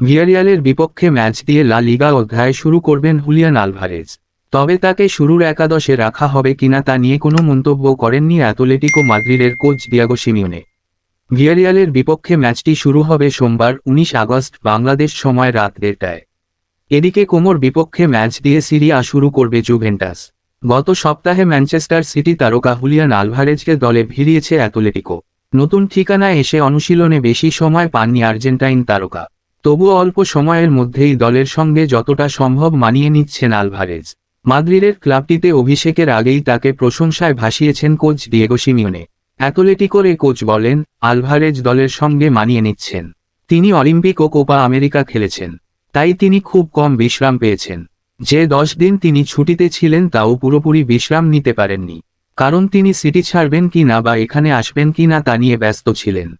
ভিয়ারিয়ালের বিপক্ষে ম্যাচ দিয়ে লা লিগা অধ্যায় শুরু করবেন হুলিয়ান আলভারেজ। তবে তাকে শুরুর একাদশে রাখা হবে কিনা তা নিয়ে কোনো মন্তব্য করেননি অ্যাথলেটিকো মাদ্রিদের কোচ দিয়াগো সিমিওনে। ভিয়ারিয়ালের বিপক্ষে ম্যাচটি শুরু হবে সোমবার, উনিশ আগস্ট, বাংলাদেশ সময় রাত দেড়টায়। এদিকে কোমর বিপক্ষে ম্যাচ দিয়ে সিরিয়া শুরু করবে জুভেন্টাস। গত সপ্তাহে ম্যানচেস্টার সিটি তারকা হুলিয়ান আলভারেজকে দলে ভিড়িয়েছে অ্যাথলেটিকো। নতুন ঠিকানায় এসে অনুশীলনে বেশি সময় পাননি আর্জেন্টাইন তারকা। তবুও অল্প সময়ের মধ্যেই দলের সঙ্গে যতটা সম্ভব মানিয়ে নিচ্ছেন আলভারেজ। মাদ্রিদের ক্লাবটিতে অভিষেকের আগেই তাকে প্রশংসায় ভাসিয়েছেন কোচ দিয়েগো সিমিওনে। এ কোচ বলেন, আলভারেজ দলের সঙ্গে মানিয়ে নিচ্ছেন। তিনি অলিম্পিক ও কোপা আমেরিকা খেলেছেন। তাই তিনি খুব কম বিশ্রাম পেয়েছেন। যে দশ দিন তিনি ছুটিতে ছিলেন তাও পুরোপুরি বিশ্রাম নিতে পারেননি। কারণ তিনি সিটি ছাড়বেন কি না বা এখানে আসবেন কি না তা নিয়ে ব্যস্ত ছিলেন।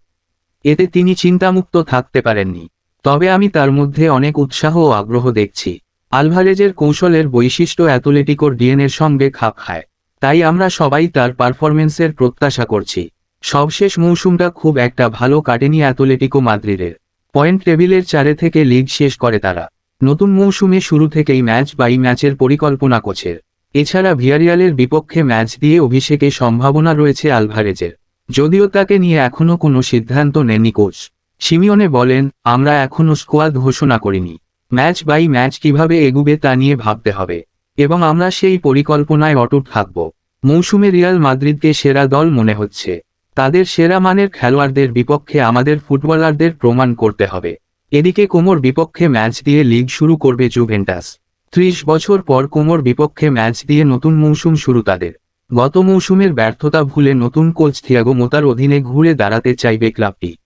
এতে তিনি চিন্তামুক্ত থাকতে পারেননি। তবে আমি তার মধ্যে অনেক উৎসাহ ও আগ্রহ দেখছি। আলভারেজের কৌশলের বৈশিষ্ট্য অ্যাথলেটিকোর ডিএনএর সঙ্গে খাপ খায়। তাই আমরা সবাই তার পারফরমেন্সের প্রত্যাশা করছি। সবশেষ মৌসুমটা খুব একটা ভালো কাটেনি অ্যাথলেটিকো মাদ্রিদের। পয়েন্ট টেবিলের চারে থেকে লিগ শেষ করে তারা। নতুন মৌসুমে শুরু থেকেই ম্যাচ বাই ম্যাচের পরিকল্পনা কোচের। এছাড়া ভিয়ারিয়ালের বিপক্ষে ম্যাচ দিয়ে অভিষেকে সম্ভাবনা রয়েছে আলভারেজের। যদিও তাকে নিয়ে এখনও কোনো সিদ্ধান্ত নেননি কোচ। সিমিওনে বলেন, আমরা এখনও স্কোয়াদ ঘোষণা করিনি। ম্যাচ বাই ম্যাচ কীভাবে এগুবে তা নিয়ে ভাবতে হবে। এবং আমরা সেই পরিকল্পনায় অটুট থাকব। মৌসুমে রিয়াল মাদ্রিদকে সেরা দল মনে হচ্ছে। তাদের সেরা মানের খেলোয়াড়দের বিপক্ষে আমাদের ফুটবলারদের প্রমাণ করতে হবে। এদিকে কোমর বিপক্ষে ম্যাচ দিয়ে লিগ শুরু করবে জুভেন্টাস। ত্রিশ বছর পর কোমর বিপক্ষে ম্যাচ দিয়ে নতুন মৌসুম শুরু তাদের। গত মৌসুমের ব্যর্থতা ভুলে নতুন কোচ থিয়াগো মোতার অধীনে ঘুরে দাঁড়াতে চাইবে ক্লাবটি।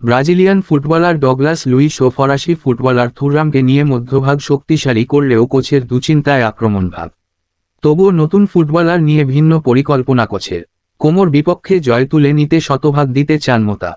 ব্রাজিলিয়ান ফুটবলার ডগলাস লুইস ও ফরাসি ফুটবলার থুরামকে নিয়ে মধ্যভাগ শক্তিশালী করলেও কোচের দুচিন্তায় আক্রমণ ভাব তবুও নতুন ফুটবলার নিয়ে ভিন্ন পরিকল্পনা কোচের। কোমর বিপক্ষে জয় তুলে নিতে শতভাগ দিতে চান মোতা।